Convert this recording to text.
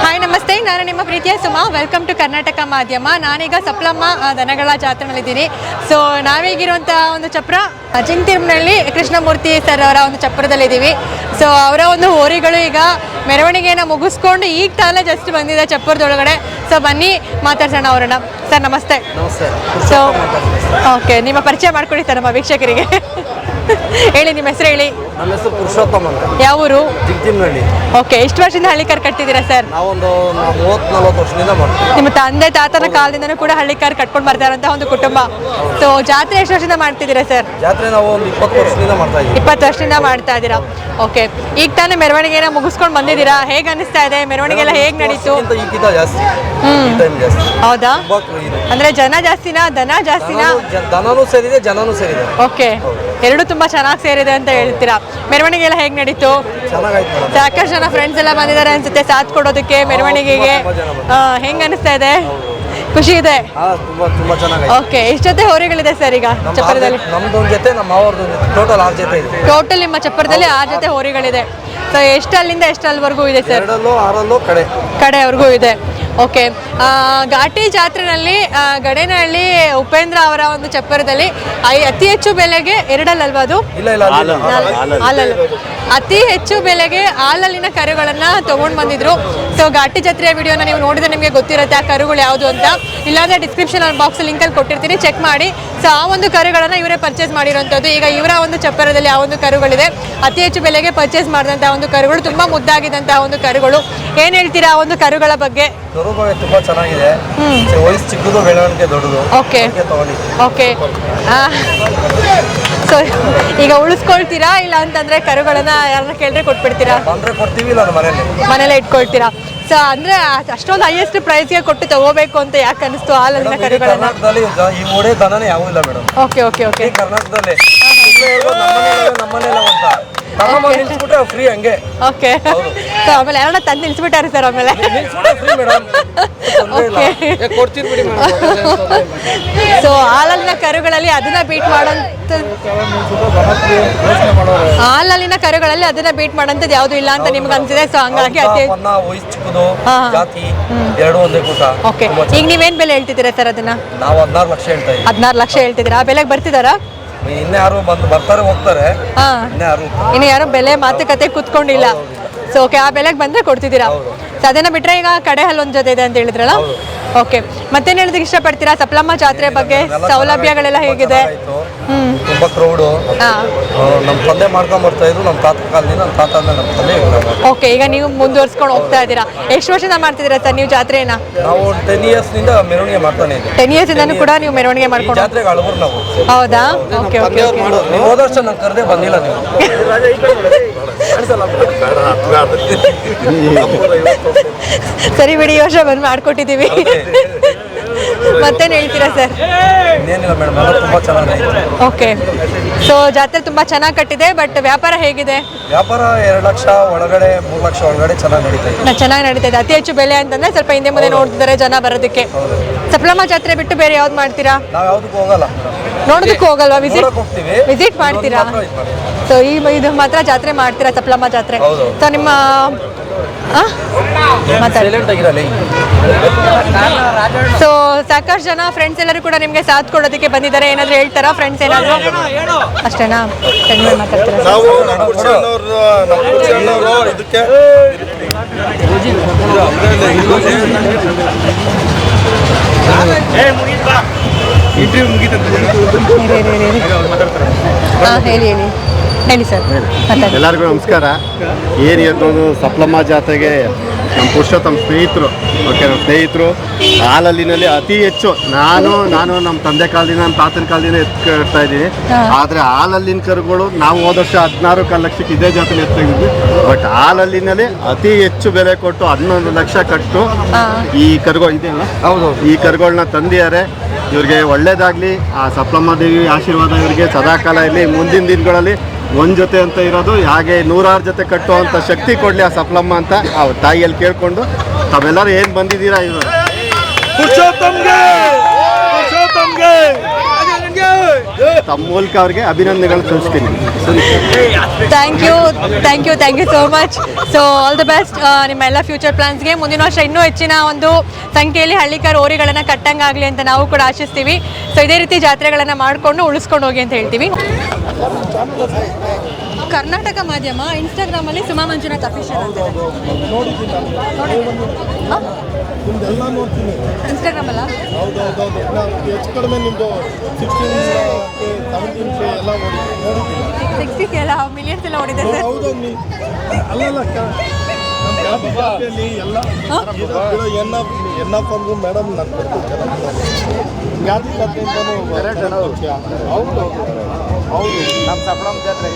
Hi ನಮಸ್ತೆ. ನಾನು ನಿಮ್ಮ ಪ್ರೀತಿಯ ಸುಮಾ. ವೆಲ್ಕಮ್ ಟು ಕರ್ನಾಟಕ ಮಾಧ್ಯಮ ನಾನೀಗ ಸಪ್ಲಮ್ಮ ದನಗಳ ಜಾತ್ರೆನಲ್ಲಿದ್ದೀನಿ. ಸೊ ನಾವೀಗಿರುವಂಥ ಒಂದು ಚಪ್ರ ಅಜಿಂತಿಮ್ನಲ್ಲಿ ಕೃಷ್ಣಮೂರ್ತಿ ಸರ್ ಅವರ ಒಂದು ಚಪ್ರದಲ್ಲಿದ್ದೀವಿ. ಸೊ ಅವರ ಒಂದು ಹೋರಿಗಳು ಈಗ ಮೆರವಣಿಗೆಯನ್ನು ಮುಗಿಸ್ಕೊಂಡು ಈಗ ತಾನೇ ಜಸ್ಟ್ ಬಂದಿದೆ ಚಪ್ಪರದೊಳಗಡೆ ಸೊ ಬನ್ನಿ ಮಾತಾಡ್ಸೋಣ ಅವರನ್ನ. ಸರ್ ನಮಸ್ತೆ. ನಮಸ್ತೆ. ಸೊ ಓಕೆ ನಿಮ್ಮ ಪರಿಚಯ ಮಾಡ್ಕೊಡಿ ಸರ್ ನಮ್ಮ ವೀಕ್ಷಕರಿಗೆ. ಹೇಳಿ ನಿಮ್ಮ ಹೆಸರು ಹೇಳಿ. ನಮ್ಮ ಹೆಸರು ಪುರುಷೋತ್ತಮ್ ಅಂತ. ಯಾವ ಊರು? ಜಿಗ್ಜಿಮ್ನಹಳ್ಳಿ ಓಕೆ ಎಷ್ಟು ವರ್ಷದಿಂದ ಹಳ್ಳಿಕಾರ್ ಕಟ್ತಿದ್ದೀರಾ ಸರ್ ನಾವೊಂದು ಮೂವತ್ತು ನಲ್ವತ್ತು ವರ್ಷದಿಂದ ಮಾಡ್ತೀವಿ. ನಿಮ್ಮ ತಂದೆ ತಾತನ ಕಾಲದಿಂದನೂ ಕೂಡ ಹಳ್ಳಿಕಾರ್ ಕಟ್ಕೊಂಡು ಬರ್ತಾ ಇರೋಂಥ ಒಂದು ಕುಟುಂಬ. ಸೊ ಜಾತ್ರೆ ಎಷ್ಟು ವರ್ಷದಿಂದ ಮಾಡ್ತಿದ್ದೀರಾ ಸರ್ ಜಾತ್ರೆ ನಾವು ಒಂದು ಇಪ್ಪತ್ತು ವರ್ಷದಿಂದ ಮಾಡ್ತಾ ಇದ್ದೀವಿ. ಇಪ್ಪತ್ತು ವರ್ಷದಿಂದ ಮಾಡ್ತಾ ಇದ್ದೀರಾ? ಓಕೆ ಈಗ ತಾನೇ ಮೆರವಣಿಗೆನ ಮುಗಿಸ್ಕೊಂಡು ಬಂದಿದ್ದೀರಾ? ಹೇಗೆ ಅನಿಸ್ತಾ ಇದೆ? ಮೆರವಣಿಗೆ ಎಲ್ಲ ಹೇಗೆ ನಡೀತು? ಈಗಿಂತ ಜಾಸ್ತಿ. ಈ ಟೈಮ್ ಜಾಸ್ತಿ? ಹೌದಾ? ತುಂಬಾ ಇದೆ. ಅಂದ್ರೆ ಜನ ಜಾಸ್ತಿನಾ ದನ ಜಾಸ್ತಿನಾ? ದನನೂ ಜ- ದನನೂ ಸೇರಿದೆ ಜನನೂ ಸೇರಿದೆ. ಓಕೆ ಎರಡು ತುಂಬಾ ಚೆನ್ನಾಗಿ ಸೇರಿದೆ ಅಂತ ಹೇಳ್ತೀರಾ? ಮೆರವಣಿಗೆ ಎಲ್ಲ ಹೇಗೆ ನಡೀತು? ಸಾಕಷ್ಟು ಜನ ಫ್ರೆಂಡ್ಸ್ ಎಲ್ಲ ಬಂದಿದ್ದಾರೆ ಅನ್ಸುತ್ತೆ ಸಾಥ್ ಕೊಡೋದಕ್ಕೆ ಮೆರವಣಿಗೆಗೆ. ಹೆಂಗ ಅನಿಸ್ತಾ ಇದೆ? ಖುಷಿ ಇದೆ? ಓಕೆ ಎಷ್ಟು ಜೊತೆ ಹೋರಿಗಳಿದೆ ಸರ್ ಈಗ ಚಪ್ಪರದಲ್ಲಿ? ಜೊತೆ ನಮ್ಮ ಟೋಟಲ್ ಆರು ಜೊತೆ ಇದೆ. ಟೋಟಲ್ ನಿಮ್ಮ ಚಪ್ಪರದಲ್ಲಿ ಆರು ಜೊತೆ ಹೋರಿಗಳಿದೆ. ಸೊ ಎಷ್ಟು ಅಲ್ಲಿಂದ ಎಷ್ಟು ಅಲ್ಲಿವರೆಗೂ ಇದೆ ಸರ್ ಕಡೆವರೆಗೂ ಇದೆ. ಓಕೆ ಘಾಟಿ ಜಾತ್ರೆನಲ್ಲಿ ಗಡೇನಹಳ್ಳಿ ಉಪೇಂದ್ರ ಅವರ ಒಂದು ಚಪ್ಪರದಲ್ಲಿ ಅತಿ ಹೆಚ್ಚು ಬೆಲೆಗೆ ಎರಡಲ್ಲಲ್ವಾ ಅದು? ಅತಿ ಹೆಚ್ಚು ಬೆಲೆಗೆ ಹಾಲಲ್ಲಿನ ಕರುಗಳನ್ನು ತಗೊಂಡ್ ಬಂದಿದ್ರು. ಸೊ ಘಾಟಿ ಜಾತ್ರೆಯ ವಿಡಿಯೋನ ನೀವು ನೋಡಿದ್ರೆ ನಿಮಗೆ ಗೊತ್ತಿರುತ್ತೆ ಆ ಕರುಗಳು ಯಾವುದು ಅಂತ. ಇಲ್ಲಾಂದ್ರೆ ಡಿಸ್ಕ್ರಿಪ್ಷನ್ ಬಾಕ್ಸ್ ಲಿಂಕಲ್ಲಿ ಕೊಟ್ಟಿರ್ತೀನಿ. ಚೆಕ್ ಮಾಡಿ. ಸೊ ಆ ಒಂದು ಕರುಗಳನ್ನು ಇವರೇ ಪರ್ಚೇಸ್ ಮಾಡಿರೋಂಥದ್ದು. ಈಗ ಇವರ ಒಂದು ಚಪ್ಪರದಲ್ಲಿ ಆ ಒಂದು ಕರುಗಳಿದೆ. ಅತಿ ಹೆಚ್ಚು ಬೆಲೆಗೆ ಪರ್ಚೇಸ್ ಮಾಡಿದಂಥ ಒಂದು ಕರುಗಳು ತುಂಬಾ ಮುದ್ದಾಗಿದ್ದಂತಹ ಒಂದು ಕರುಗಳು. ಏನು ಹೇಳ್ತೀರಾ ಆ ಒಂದು ಕರುಗಳ ಬಗ್ಗೆ? ಕರುಗಳು ತುಂಬಾ ಚೆನ್ನಾಗಿದೆ. ವಯಸ್ಸು ಚಿಕ್ಕದು ಬೆಳವಣಿಗೆ ದೊಡ್ಡದು. ಓಕೆ ಓಕೆ ಸೊ ಈಗ ಉಳಿಸ್ಕೊಳ್ತೀರಾ? ಇಲ್ಲ ಅಂತಂದ್ರೆ ಕರುಗಳನ್ನ ಯಾರನ್ನ ಕೇಳಿದ್ರೆ ಕೊಟ್ಬಿಡ್ತೀರಾ? ಬಂದ್ರೆ ಕೊಡ್ತೀವಿ ಇಲ್ಲ ನಮ್ಮ ಮನೇಲಿ ಮನೇಲೆ ಇಟ್ಕೊಳ್ತೀರಾ? ಸೊ ಅಂದ್ರೆ ಅಷ್ಟೊಂದು ಹೈಯೆಸ್ಟ್ ಪ್ರೈಸ್ಗೆ ಕೊಟ್ಟು ತಗೋಬೇಕು ಅಂತ ಯಾಕೆ ಅನಿಸ್ತು ಹಾಲಲ್ಲಿನ ಮೇಡಮ್, ಇಡೀ ಕರುಗಳನ್ನ? ಕರ್ನಾಟಕದಲ್ಲಿ ಈ ಓಡೆ ದನನೇ ಯಾವೂ ಇಲ್ಲ ಮೇಡಮ್. ಓಕೆ ಓಕೆ ಓಕೆ ಈ ಕರ್ನಾಟಕದಲ್ಲಿ. ಸುಮ್ನೆ ಹೇಳ್ಬೋದು ಅಂತ. ತಗೊಂಬಂದು ನಿಲ್ಸ್ಬಿಟ್ರೆ ಫ್ರೀ ಹಂಗೆ. ಓಕೆ. ಸೊ ಆಮೇಲೆ ಯಾರನ್ನ ತಂದು ನಿಲ್ಸ್ಬಿಟ್ಟಾರೆ ಸರ್ ಆಮೇಲೆ. ನಿಲ್ಸ್ಬಿಟ್ರೆ ಫ್ರೀ ಮೇಡಮ್ ತೊಂದ್ರೆ ಇಲ್ಲ. Okay. ಏ, ಕೊಡ್ತೀನಿ ಬಿಡಿ ಮೇಡಮ್ ಸೊ ಹಾಲಲ್ಲಿನ ಕರುಗಳಲ್ಲಿ ಅದನ್ನ ಬೀಟ್ ಮಾಡೋಂಥ ಹಾಲಲ್ಲಿನ ಕರುಗಳಲ್ಲಿ ಅದನ್ನ ಬೀಟ್ ಮಾಡೋಂಥದ್ದು ಯಾವುದು ಇಲ್ಲ ಅಂತ ನಿಮ್ಗೆ ಅನ್ಸಿದೆ ಸೊ ಹಂಗಾಗಿ ಅತಿ ಪನ್ನ ವಯಸ್ಸು ಚಿಕ್ಕದು ಹಾ. ಜಾತಿ ಎರಡು ಒಂದೇ ಕೂಟ. ಓಕೆ ತುಂಬಾ ಈಗ ನೀವೇನ್ ಬೆಲೆ ಹೇಳ್ತಿದ್ದೀರಾ ಸರ್ ಅದನ್ನ. ನಾವು ಹದಿನಾರು ಲಕ್ಷ ಹೇಳ್ತಾ ಇದ್ದೀವಿ. ಹದಿನಾರು ಲಕ್ಷ ಹೇಳ್ತಿದ್ದೀರಾ? ಆ ಬೆಲೆಗೆ ಬರ್ತಿದ್ದಾರಾ? ಇನ್ನ ಯಾರು ಬಂದು ಬರ್ತಾರೆ ಹೋಗ್ತಾರೆ ಹಾ. ಇನ್ನ ಯಾರು ಇನ್ನು ಯಾರೋ ಬೆಲೆ ಮಾತುಕತೆ ಕುತ್ಕೊಂಡಿಲ್ಲ. ಸೊ ಓಕೆ ಆ ಬೆಲೆಗೆ ಬಂದ್ರೆ ಕೊಡ್ತಿದ್ದೀರಾ? ಸೊ ಅದನ್ನ ಬಿಟ್ರೆ ಈಗ ಕಡೆ ಹಲ್ಲೊಂದ್ ಜೊತೆ ಇದೆ ಅಂತ ಹೇಳಿದ್ರಲ್ಲ? ಓಕೆ ಮತ್ತೇನು ಹೇಳೋದಕ್ಕೆ ಇಷ್ಟಪಡ್ತೀರಾ? ಸಪ್ಲಮ್ಮ ಜಾತ್ರೆ ಬಗ್ಗೆ ಸೌಲಭ್ಯಗಳೆಲ್ಲ ಹೇಗಿದೆ? ಹ್ಮ್. ತುಂಬಾ ಕ್ರೌಡು ಹಾ. ನಮ್ಮ ತಂದೆ ಮಾಡ್ಕೊಂಡ್ ಬರ್ತಾ ಇದ್ರು ನಮ್ಮ ತಾತ ಕಾಲದಿಂದ ನಮ್ಮ ತಾತ ಅಂದ್ರೆ ನಮ್ಮ ತಂದೆ ಇವ್ರು ನಮ್ಮ. ಓಕೆ ಈಗ ನೀವು ಮುಂದುವರ್ಸ್ಕೊಂಡು ಹೋಗ್ತಾ ಇದ್ದೀರಾ? ಎಷ್ಟು ವರ್ಷದಿಂದ ಮಾಡ್ತಿದ್ದೀರಾ ಸರ್ ನೀವು ಜಾತ್ರೆನ ನಾವು ಟೆನ್ ಇಯರ್ಸ್ನಿಂದ ಮೆರವಣಿಗೆ ಮಾಡ್ತಾನೆ ಇದ್ದೀವಿ. ಟೆನ್ ಇಯರ್ಸ್ ಇಂದನೂ ಕೂಡ ನೀವು ಮೆರವಣಿಗೆ ಈ ಮಾಡ್ಕೊಂಡು ಜಾತ್ರೆಗೆ ಅಳಬರು ನಾವು. ಹೌದಾ? ಓಕೆ ಓಕೆ ಓಕೆ ನೀವು ಹೋದ ವರ್ಷ ನಂಗೆ ಕರೆದೇ ಬಂದಿಲ್ಲ ನೀವು. ಸರಿ ಬಿಡಿ ಈ ವರ್ಷ ಬಂದು ಮಾಡ್ಕೊಟ್ಟಿದ್ದೀವಿ. ಮತ್ತೇನು ಹೇಳ್ತೀರಾ ಸರ್? ಓಕೆ. ಸೊ ಜಾತ್ರೆ ತುಂಬಾ ಚೆನ್ನಾಗಿ ಕಟ್ಟಿದೆ ಬಟ್ ವ್ಯಾಪಾರ ಹೇಗಿದೆ? ವ್ಯಾಪಾರ ಎರಡು ಲಕ್ಷ ಒಳಗಡೆ ಮೂರು ಲಕ್ಷ ಒಳಗಡೆ ಚೆನ್ನಾಗಿ ನಡೀತಾ ಇದೆ. ಚೆನ್ನಾಗಿ ನಡೀತಾ ಇದೆ. ಅತಿ ಹೆಚ್ಚು ಬೆಲೆ ಅಂತಂದ್ರೆ ಸ್ವಲ್ಪ ಹಿಂದೆ ಮುಂದೆ ನೋಡ್ತಿದ್ದಾರೆ ಜನ ಬರೋದಕ್ಕೆ. ಸಪ್ಲಮ್ಮ ಜಾತ್ರೆ ಬಿಟ್ಟು ಬೇರೆ ಯಾವ್ದು ಮಾಡ್ತೀರಾ? ನಾವು ಯಾವ್ದಕ್ಕೂ ಹೋಗಲ್ಲ. ನೋಡೋದಕ್ಕೂ ಹೋಗಲ್ವಾ? ವಿಸಿಟ್ ವಿಸಿಟ್ ಮಾಡ್ತೀರಾ? ಸೊ ಈ ಇದು ಮಾತ್ರ ಜಾತ್ರೆ ಮಾಡ್ತೀರಾ ಸಪ್ಲಮ್ಮ ಜಾತ್ರೆ. ಸೊ ನಿಮ್ಮ ಆ? ಮಾತಾಡಿ. ಆಗಿರಲಿ. ಸೊ ಸಾಕಷ್ಟು ಜನ ಫ್ರೆಂಡ್ಸ್ ಎಲ್ಲರೂ ಕೂಡ ನಿಮಗೆ ಸಾಥ್ ಕೊಡೋದಕ್ಕೆ ಬಂದಿದ್ದಾರೆ. ಏನಾದ್ರು ಹೇಳ್ತಾರಾ ಫ್ರೆಂಡ್ಸ್ ಏನಾದ್ರು? ಅಷ್ಟೇನಾ? ಹಾಂ ಹೇಳಿ ಹೇಳಿ. ಹೇಳಿ ಸರ್. ಎಲ್ಲರಿಗೂ ನಮಸ್ಕಾರ. ಏನು ಇವತ್ತೊಂದು ಸಪ್ಲಮ್ಮ ಜಾತ್ರೆಗೆ ನಮ್ಮ ಪುರುಷೋತ್ತಮ ಸ್ನೇಹಿತರು ಓಕೆ ನಮ್ಮ ಸ್ನೇಹಿತರು. ಹಾಲಲ್ಲಿನಲ್ಲಿ ಅತಿ ಹೆಚ್ಚು ನಾನು ನಾನು ನಮ್ಮ ತಂದೆ ಕಾಲದಿಂದ ನಮ್ಮ ತಾತನ ಕಾಲದಿಂದ ಎತ್ಕೊಳ್ತಾ ಇದ್ದೀನಿ. ಆದರೆ ಹಾಲಲ್ಲಿನ ಕರುಗಳು ನಾವು ಹೋದ ವರ್ಷ ಹದಿನಾರು ಕಾಲು ಲಕ್ಷಕ್ಕೆ ಇದೇ ಜಾತ್ರೆ ಎತ್ತಿದ್ವಿ ಬಟ್ ಹಾಲಲ್ಲಿನಲ್ಲಿ ಅತಿ ಹೆಚ್ಚು ಬೆಲೆ ಕೊಟ್ಟು ಹನ್ನೊಂದು ಲಕ್ಷ ಕಟ್ಟು ಈ ಕರುಗಳು ಇದೆಯಲ್ಲ? ಹೌದು ಈ ಕರುಗಳನ್ನ ತಂದಿದ್ದಾರೆ. ಇವ್ರಿಗೆ ಒಳ್ಳೇದಾಗಲಿ. ಆ ಸಪ್ಲಮ್ಮ ದೇವಿ ಆಶೀರ್ವಾದ ಇವರಿಗೆ. ಸದಾಕಾಲ ಇರಲಿ. ಮುಂದಿನ ದಿನಗಳಲ್ಲಿ ಒಂದ್ ಜೊತೆ ಅಂತ ಇರೋದು, ಹಾಗೆ ನೂರಾರು ಜೊತೆ ಕಟ್ಟುವಂಥ ಶಕ್ತಿ ಕೊಡ್ಲಿ ಆ ಸಪ್ಲಮ್ಮ ಅಂತ ಆ ತಾಯಿಯಲ್ಲಿ ಕೇಳಿಕೊಂಡು ತಾವೆಲ್ಲರೂ ಏನು ಬಂದಿದ್ದೀರಾ ಇವರು? ತಮ್ಮ ಮೂಲಕ ಅವ್ರಿಗೆ ಅಭಿನಂದನೆಗಳು ತೋರಿಸ್ತೀನಿ thank you thank you thank you so much so all the best ನಿಮ್ಮ ಎಲ್ಲ ಫ್ಯೂಚರ್ ಪ್ಲಾನ್ಸ್ಗೆ ಮುಂದಿನ ವರ್ಷ ಇನ್ನೂ ಹೆಚ್ಚಿನ ಒಂದು ಸಂಖ್ಯೆಯಲ್ಲಿ ಹಳ್ಳಿಕಾರ ಓರಿಗಳನ್ನು ಕಟ್ಟಂಗಾಗಲಿ ಅಂತ ನಾವು ಕೂಡ ಆಶಿಸ್ತೀವಿ. ಸೊ ಇದೇ ರೀತಿ ಜಾತ್ರೆಗಳನ್ನು ಮಾಡಿಕೊಂಡು ಉಳಿಸ್ಕೊಂಡು ಹೋಗಿ ಅಂತ ಹೇಳ್ತೀವಿ. ಕರ್ನಾಟಕ ಮಾಧ್ಯಮ ಇನ್ಸ್ಟಾಗ್ರಾಮಲ್ಲಿ ಸುಮಾ ಮಂಜುನಾಥ್ ಅಫಿಷಿಯಲ್ ಅಂತ. ನಿಮ್ದೆಲ್ಲ ನೋಡ್ತೀನಿ ಇನ್ಸ್ಟಾಗ್ರಾಮಲ್ಲ ಹೌದೌದೌದು. ನಾವು ಹೆಚ್ಚು ಕಡಿಮೆ ನಿಮ್ಮದು ಸಿಕ್ಸ್ಟೀನ್ ಸೆವೆಂಟೀನ್ ಕೆ ಎಲ್ಲ ನೋಡಿ ನೋಡಿದ್ದೀನಿ ಸಿಕ್ಸ್ಟಿ ಎಲ್ಲ ಮಿಲಿಯನ್ಸ್ ಎಲ್ಲ ಸರ್. ಹೌದು ನೀ ಅಲ್ಲಲ್ಲ ಎಲ್ಲ ಮೇಡಮ್ ನಾನು ಹೌದು ಹೌದು. ನಮ್ಮ ಜಾತ್ರೆ